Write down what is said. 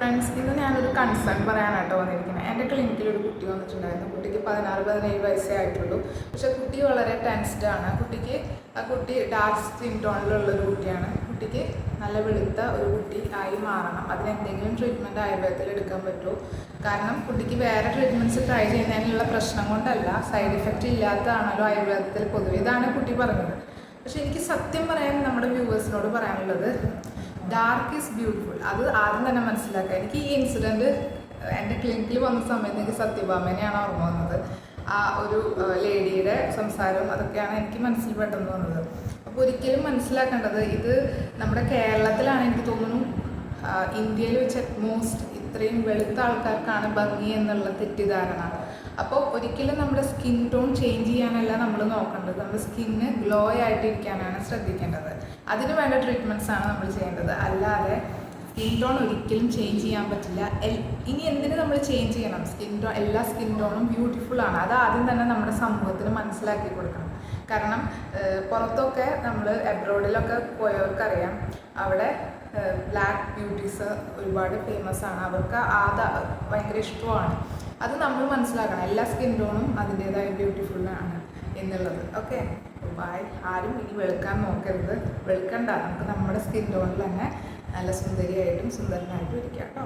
Friends ഇന്ന് ഞാനൊരു concern പറയാനായിട്ട് വന്നിരിക്കുന്നത് എന്റെ ക്ലിനിക്കിൽ ഒരു കുട്ടി വന്നിട്ടുണ്ടായിരുന്നു. കുട്ടിക്ക് പതിനാറ് പതിനേഴ് വയസ്സേ ആയിട്ടുള്ളൂ. പക്ഷേ കുട്ടി വളരെ ടെൻസ്ഡ് ആണ്. കുട്ടിക്ക് ആ കുട്ടി ഡാർക്ക് സ്കിൻ ടോണിലുള്ള ഒരു കുട്ടിയാണ്. കുട്ടിക്ക് നല്ല വെളുത്ത ഒരു കുട്ടി ആയി മാറണം. അതിന് എന്തെങ്കിലും ട്രീറ്റ്മെന്റ് ആയുർവേദത്തിൽ എടുക്കാൻ പറ്റുമോ കാരണം കുട്ടിക്ക് വേറെ ട്രീറ്റ്മെന്റ്സ് ട്രൈ ചെയ്യുന്നതിനുള്ള പ്രശ്നം കൊണ്ടല്ല സൈഡ് ഇഫക്റ്റ് ഇല്ലാത്തതാണല്ലോ ആയുർവേദത്തിൽ പൊതുവെ ഇതാണ് കുട്ടി പറഞ്ഞത്. പക്ഷേ എനിക്ക് സത്യം പറയാൻ നമ്മുടെ വ്യൂവേഴ്സിനോട് പറയാനുള്ളത് ഡാർക്ക് ഈസ് ബ്യൂട്ടിഫുൾ അത് ആദ്യം തന്നെ മനസ്സിലാക്കുക. എനിക്ക് ഈ ഇൻസിഡന്റ് എന്റെ ക്ലിനിക്കിൽ വന്ന സമയത്ത് എനിക്ക് സത്യഭാമനെയാണ് ഓർമ്മ വന്നത്. ആ ഒരു ലേഡിയുടെ സംസാരവും അതൊക്കെയാണ് എനിക്ക് മനസ്സിൽ പെട്ടെന്ന് വന്നത്. അപ്പോൾ ഒരിക്കലും മനസ്സിലാക്കേണ്ടത് ഇത് നമ്മുടെ കേരളത്തിലാണ് എനിക്ക് തോന്നുന്നു ഇന്ത്യയിൽ വെച്ച് മോസ്റ്റ് ഇത്രയും വെളുത്ത ആൾക്കാർക്കാണ് ഭംഗി എന്നുള്ള തെറ്റിദ്ധാരണ. അപ്പോൾ ഒരിക്കലും നമ്മുടെ സ്കിൻ ടോൺ ചേഞ്ച് ചെയ്യാനല്ല നമ്മൾ നോക്കേണ്ടത്. നമ്മുടെ സ്കിന്ന് ഗ്ലോ ആയിട്ടിരിക്കാനാണ് ശ്രദ്ധിക്കേണ്ടത്. അതിന് വേണ്ട ട്രീറ്റ്മെന്റ്സ് ആണ് നമ്മൾ ചെയ്യേണ്ടത്. അല്ലാതെ സ്കിൻ ടോൺ ഒരിക്കലും ചേഞ്ച് ചെയ്യാൻ പറ്റില്ല. ഇനി എന്തിന് നമ്മൾ ചേഞ്ച് ചെയ്യണം? സ്കിൻ ടോൺ എല്ലാ സ്കിൻ ടോണും ബ്യൂട്ടിഫുൾ ആണ്. അത് ആദ്യം തന്നെ നമ്മുടെ സമൂഹത്തിന് മനസ്സിലാക്കി കൊടുക്കണം. കാരണം പുറത്തൊക്കെ നമ്മൾ എബ്രോഡിലൊക്കെ പോയവർക്കറിയാം അവിടെ ബ്ലാക്ക് ബ്യൂട്ടീസ് ഒരുപാട് ഫേമസ് ആണ്. അവർക്ക് ആദ ഭയങ്കര ഇഷ്ടമാണ്. അത് നമ്മൾ മനസ്സിലാക്കണം. എല്ലാ സ്കിൻ ടോണും അതിന്റേതായ ബ്യൂട്ടിഫുൾ ആണ് എന്നുള്ളത്. ഓക്കെ ബൈ ആരും ഇനി വെളുക്കാൻ നോക്കരുത്. വെളുക്കണ്ട. നമുക്ക് നമ്മുടെ സ്കിൻ ടോണിൽ തന്നെ നല്ല സുന്ദരിയായിട്ടും സുന്ദരനായിട്ടും ഇരിക്കാം കേട്ടോ.